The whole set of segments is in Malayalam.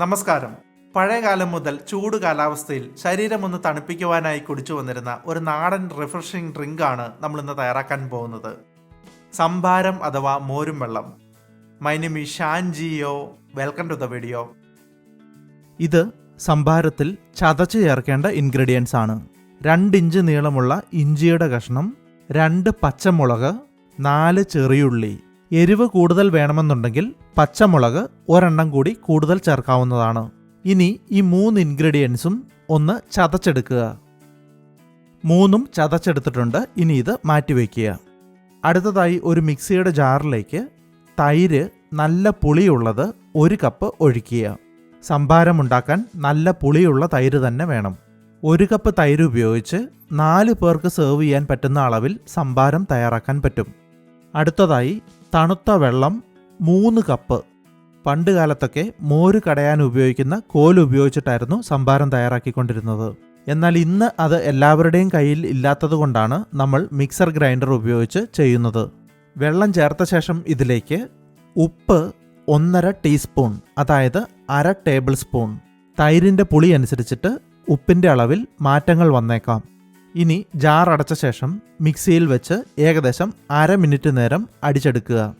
നമസ്കാരം. പഴയകാലം മുതൽ ചൂട് കാലാവസ്ഥയിൽ ശരീരം ഒന്ന് തണുപ്പിക്കുവാനായി കുടിച്ചു വന്നിരുന്ന ഒരു നാടൻ റിഫ്രഷിംഗ് ഡ്രിങ്ക് ആണ് നമ്മൾ ഇന്ന് തയ്യാറാക്കാൻ പോകുന്നത്. സംഭാരം അഥവാ മോരും വെള്ളം. My name is Shan Jio welcome to the video ഇത് സംഭാരത്തിൽ ചതച്ച് ചേർക്കേണ്ട ഇൻഗ്രീഡിയൻസ് ആണ്. രണ്ട് ഇഞ്ച് നീളമുള്ള ഇഞ്ചിയുടെ കഷ്ണം രണ്ട് പച്ചമുളക് നാല് ചെറിയുള്ളി എരിവ് കൂടുതൽ വേണമെന്നുണ്ടെങ്കിൽ പച്ചമുളക് ഒരെണ്ണം കൂടി കൂടുതൽ ചേർക്കാവുന്നതാണ്. ഇനി ഈ മൂന്ന് ഇൻഗ്രീഡിയൻസും ഒന്ന് ചതച്ചെടുക്കുക. മൂന്നും ചതച്ചെടുത്തിട്ടുണ്ട്. ഇനി ഇത് മാറ്റിവെക്കുക അടുത്തതായി ഒരു മിക്സിയുടെ ജാറിലേക്ക് തൈര് നല്ല പുളിയുള്ളത് ഒരു കപ്പ് ഒഴിക്കുക. സംഭാരം ഉണ്ടാക്കാൻ നല്ല പുളിയുള്ള തൈര് തന്നെ വേണം. ഒരു കപ്പ് തൈര് ഉപയോഗിച്ച് നാല് പേർക്ക് സെർവ് ചെയ്യാൻ പറ്റുന്ന അളവിൽ സംഭാരം തയ്യാറാക്കാൻ പറ്റും. അടുത്തതായി തണുത്ത വെള്ളം മൂന്ന് കപ്പ്. പണ്ട് കാലത്തൊക്കെ മോര് കടയാൻ ഉപയോഗിക്കുന്ന കോൽ ഉപയോഗിച്ചിട്ടായിരുന്നു സംഭാരം തയ്യാറാക്കിക്കൊണ്ടിരുന്നത്. എന്നാൽ ഇന്ന് അത് എല്ലാവരുടെയും കയ്യിൽ ഇല്ലാത്തതുകൊണ്ടാണ് നമ്മൾ മിക്സർ ഗ്രൈൻഡർ ഉപയോഗിച്ച് ചെയ്യുന്നത്. വെള്ളം ചേർത്ത ശേഷം ഇതിലേക്ക് ഉപ്പ് ഒന്നര ടീസ്പൂൺ അതായത് അര ടേബിൾ സ്പൂൺ. തൈരിന്റെ പുളി അനുസരിച്ചിട്ട് ഉപ്പിന്റെ അളവിൽ മാറ്റങ്ങൾ വന്നേക്കാം. ഇനി ജാർ അടച്ച ശേഷം മിക്സിയിൽ വെച്ച് ഏകദേശം അര മിനിറ്റ് നേരം അടിച്ചെടുക്കുക.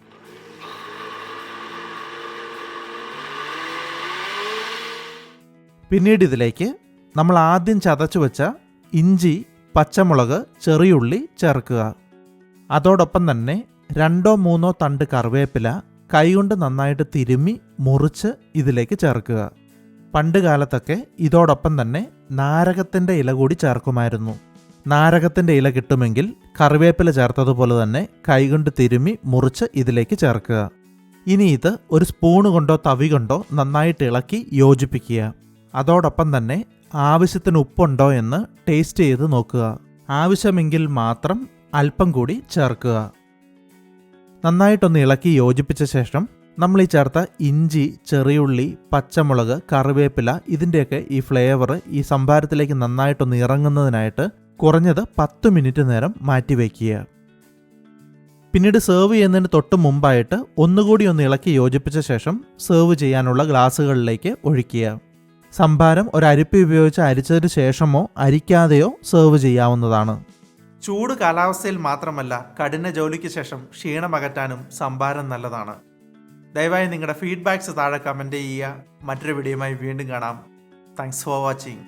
പിന്നീട് ഇതിലേക്ക് നമ്മൾ ആദ്യം ചതച്ചു വെച്ച ഇഞ്ചി പച്ചമുളക് ചെറിയുള്ളി ചേർക്കുക. അതോടൊപ്പം തന്നെ രണ്ടോ മൂന്നോ തണ്ട് കറിവേപ്പില കൈകൊണ്ട് നന്നായിട്ട് തിരുമ്മി മുറിച്ച് ഇതിലേക്ക് ചേർക്കുക. പണ്ട് കാലത്തൊക്കെ ഇതോടൊപ്പം തന്നെ നാരകത്തിന്റെ ഇല കൂടി ചേർക്കുമായിരുന്നു. നാരകത്തിന്റെ ഇല കിട്ടുമെങ്കിൽ കറിവേപ്പില ചേർത്തതുപോലെ തന്നെ കൈകൊണ്ട് തിരുമ്മി മുറിച്ച് ഇതിലേക്ക് ചേർക്കുക. ഇനി ഇത് ഒരു സ്പൂണ് കൊണ്ടോ തവി കൊണ്ടോ നന്നായിട്ട് ഇളക്കി യോജിപ്പിക്കുക. അതോടൊപ്പം തന്നെ ആവശ്യത്തിന് ഉപ്പുണ്ടോ എന്ന് ടേസ്റ്റ് ചെയ്ത് നോക്കുക. ആവശ്യമെങ്കിൽ മാത്രം അല്പം കൂടി ചേർക്കുക. നന്നായിട്ടൊന്ന് ഇളക്കി യോജിപ്പിച്ച ശേഷം നമ്മൾ ഈ ചേർത്ത ഇഞ്ചി ചെറിയുള്ളി പച്ചമുളക് കറിവേപ്പില ഇതിന്റെയൊക്കെ ഈ ഫ്ലേവർ ഈ സംഭാരത്തിലേക്ക് നന്നായിട്ടൊന്ന് ഇറങ്ങുന്നതിനായിട്ട് കുറഞ്ഞത് പത്ത് മിനിറ്റ് നേരം മാറ്റിവെക്കുക പിന്നീട് സെർവ് ചെയ്യുന്നതിന് തൊട്ട് മുമ്പായിട്ട് ഒന്നുകൂടി ഒന്ന് ഇളക്കി യോജിപ്പിച്ച ശേഷം സെർവ് ചെയ്യാനുള്ള ഗ്ലാസ്സുകളിലേക്ക് ഒഴിക്കുക. സംഭാരം ഒരു ഉപയോഗിച്ച് അരിച്ചതിന് ശേഷമോ അരിക്കാതെയോ സെർവ് ചെയ്യാവുന്നതാണ്. ചൂട് കാലാവസ്ഥയിൽ മാത്രമല്ല കഠിന ജോലിക്ക് ശേഷം ക്ഷീണമകറ്റാനും സംഭാരം നല്ലതാണ്. ദയവായി നിങ്ങളുടെ ഫീഡ്ബാക്ക്സ് താഴെ കമന്റ് ചെയ്യുക. മറ്റൊരു വീഡിയോയുമായി വീണ്ടും കാണാം. Thanks for watching